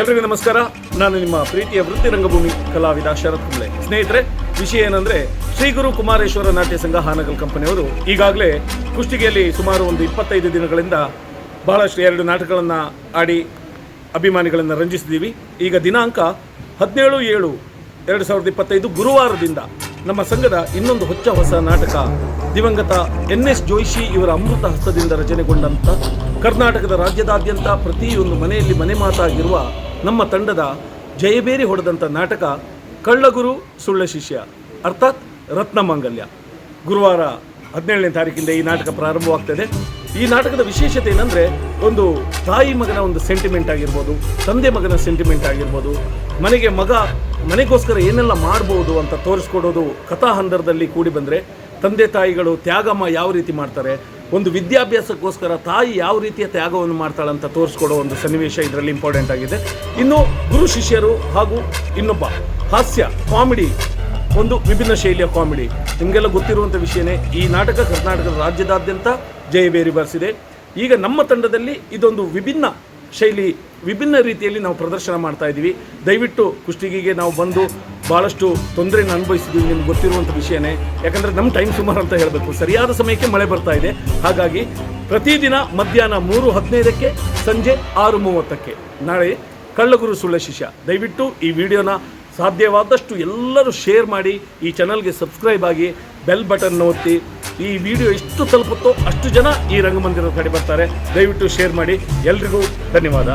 ಎಲ್ರಿಗೂ ನಮಸ್ಕಾರ. ನಾನು ನಿಮ್ಮ ಪ್ರೀತಿಯ ವೃತ್ತಿ ರಂಗಭೂಮಿ ಕಲಾವಿದ ಶರತ್ ಕುಂಬ್ಳೆ. ಸ್ನೇಹಿತರೆ, ವಿಷಯ ಏನಂದ್ರೆ, ಶ್ರೀ ಗುರು ಕುಮಾರೇಶ್ವರ ನಾಟ್ಯ ಸಂಘ ಹಾನಗಲ್ ಕಂಪನಿಯವರು ಈಗಾಗಲೇ ಕುಷ್ಟಗಿಯಲ್ಲಿ ಸುಮಾರು ಒಂದು ಇಪ್ಪತ್ತೈದು ದಿನಗಳಿಂದ ಬಹಳಷ್ಟು ಎರಡು ನಾಟಕಗಳನ್ನು ಆಡಿ ಅಭಿಮಾನಿಗಳನ್ನು ರಂಜಿಸಿದ್ದೀವಿ. ಈಗ ದಿನಾಂಕ ಹದಿನೇಳು ಏಳು ಎರಡು ಸಾವಿರದ ಇಪ್ಪತ್ತೈದು ಗುರುವಾರದಿಂದ ನಮ್ಮ ಸಂಘದ ಇನ್ನೊಂದು ಹೊಚ್ಚ ಹೊಸ ನಾಟಕ ದಿವಂಗತ ಎನ್ ಎಸ್ ಜೋಶಿ ಇವರ ಅಮೃತ ಹಸ್ತದಿಂದ ರಚನೆಗೊಂಡಂಥ ಕರ್ನಾಟಕದ ರಾಜ್ಯದಾದ್ಯಂತ ಪ್ರತಿಯೊಂದು ಮನೆಯಲ್ಲಿ ಮನೆ ಮಾತಾಗಿರುವ ನಮ್ಮ ತಂಡದ ಜಯಬೇರಿ ಹೊಡೆದಂಥ ನಾಟಕ ಕಳ್ಳಗುರು ಸುಳ್ಳ ಶಿಷ್ಯ, ಅರ್ಥಾತ್ ರತ್ನಮಾಂಗಲ್ಯ. ಗುರುವಾರ ಹದಿನೇಳನೇ ತಾರೀಕಿಂದ ಈ ನಾಟಕ ಪ್ರಾರಂಭವಾಗ್ತದೆ. ಈ ನಾಟಕದ ವಿಶೇಷತೆ ಏನಂದರೆ, ಒಂದು ತಾಯಿ ಮಗನ ಒಂದು ಸೆಂಟಿಮೆಂಟ್ ಆಗಿರ್ಬೋದು, ತಂದೆ ಮಗನ ಸೆಂಟಿಮೆಂಟ್ ಆಗಿರ್ಬೋದು, ಮನೆಗೆ ಮಗ ಮನೆಗೋಸ್ಕರ ಏನೆಲ್ಲ ಮಾಡ್ಬೋದು ಅಂತ ತೋರಿಸ್ಕೊಡೋದು ಕಥಾ ಹಂದರದಲ್ಲಿ ಕೂಡಿ ಬಂದರೆ, ತಂದೆ ತಾಯಿಗಳು ತ್ಯಾಗಮ್ಮ ಯಾವ ರೀತಿ ಮಾಡ್ತಾರೆ ಒಂದು ವಿದ್ಯಾಭ್ಯಾಸಕ್ಕೋಸ್ಕರ ತಾಯಿ ಯಾವ ರೀತಿಯ ತ್ಯಾಗವನ್ನು ಮಾಡ್ತಾಳೆ ಅಂತ ತೋರಿಸ್ಕೊಡೋ ಒಂದು ಸನ್ನಿವೇಶ ಇದರಲ್ಲಿ ಇಂಪಾರ್ಟೆಂಟ್ ಆಗಿದೆ. ಇನ್ನು ಗುರು ಶಿಷ್ಯರು ಹಾಗೂ ಇನ್ನೊಬ್ಬ ಹಾಸ್ಯ ಕಾಮಿಡಿ ಒಂದು ವಿಭಿನ್ನ ಶೈಲಿಯ ಕಾಮಿಡಿ ನಿಮಗೆಲ್ಲ ಗೊತ್ತಿರುವಂಥ ವಿಷಯನೇ, ಈ ನಾಟಕ ಕರ್ನಾಟಕದ ರಾಜ್ಯದಾದ್ಯಂತ ಜಯಬೇರಿ ಬರೆಸಿದೆ. ಈಗ ನಮ್ಮ ತಂಡದಲ್ಲಿ ಇದೊಂದು ವಿಭಿನ್ನ ಶೈಲಿ, ವಿಭಿನ್ನ ರೀತಿಯಲ್ಲಿ ನಾವು ಪ್ರದರ್ಶನ ಮಾಡ್ತಾ ಇದ್ದೀವಿ ದಯವಿಟ್ಟು ಕುಷ್ಟಿಗಿಗೆ ನಾವು ಬಂದು ಭಾಳಷ್ಟು ತೊಂದರೆಯನ್ನು ಅನುಭವಿಸಿದ್ವಿ ನಿಮ್ಗೆ ಗೊತ್ತಿರುವಂಥ ವಿಷಯನೇ. ಯಾಕಂದರೆ ನಮ್ಮ ಟೈಮ್ ಸುಮಾರು ಅಂತ ಹೇಳಬೇಕು. ಸರಿಯಾದ ಸಮಯಕ್ಕೆ ಮಳೆ ಬರ್ತಾ ಇದೆ. ಹಾಗಾಗಿ ಪ್ರತಿದಿನ ಮಧ್ಯಾಹ್ನ ಮೂರು ಹದಿನೈದಕ್ಕೆ ಸಂಜೆ ಆರು ಮೂವತ್ತಕ್ಕೆ. ನಾಳೆ ಕಳ್ಳಗುರು ಸುಳ್ಳ ಶಿಷ್ಯ. ದಯವಿಟ್ಟು ಈ ವಿಡಿಯೋನ ಸಾಧ್ಯವಾದಷ್ಟು ಎಲ್ಲರೂ ಶೇರ್ ಮಾಡಿ, ಈ ಚಾನಲ್ಗೆ ಸಬ್ಸ್ಕ್ರೈಬ್ ಆಗಿ ಬೆಲ್ ಬಟನ್ ಒತ್ತಿ. ಈ ವಿಡಿಯೋ ಎಷ್ಟು ತಲುಪುತ್ತೋ ಅಷ್ಟು ಜನ ಈ ರಂಗಮಂದಿರದ ಕಡೆ ಬರ್ತಾರೆ. ದಯವಿಟ್ಟು ಶೇರ್ ಮಾಡಿ. ಎಲ್ರಿಗೂ ಧನ್ಯವಾದ.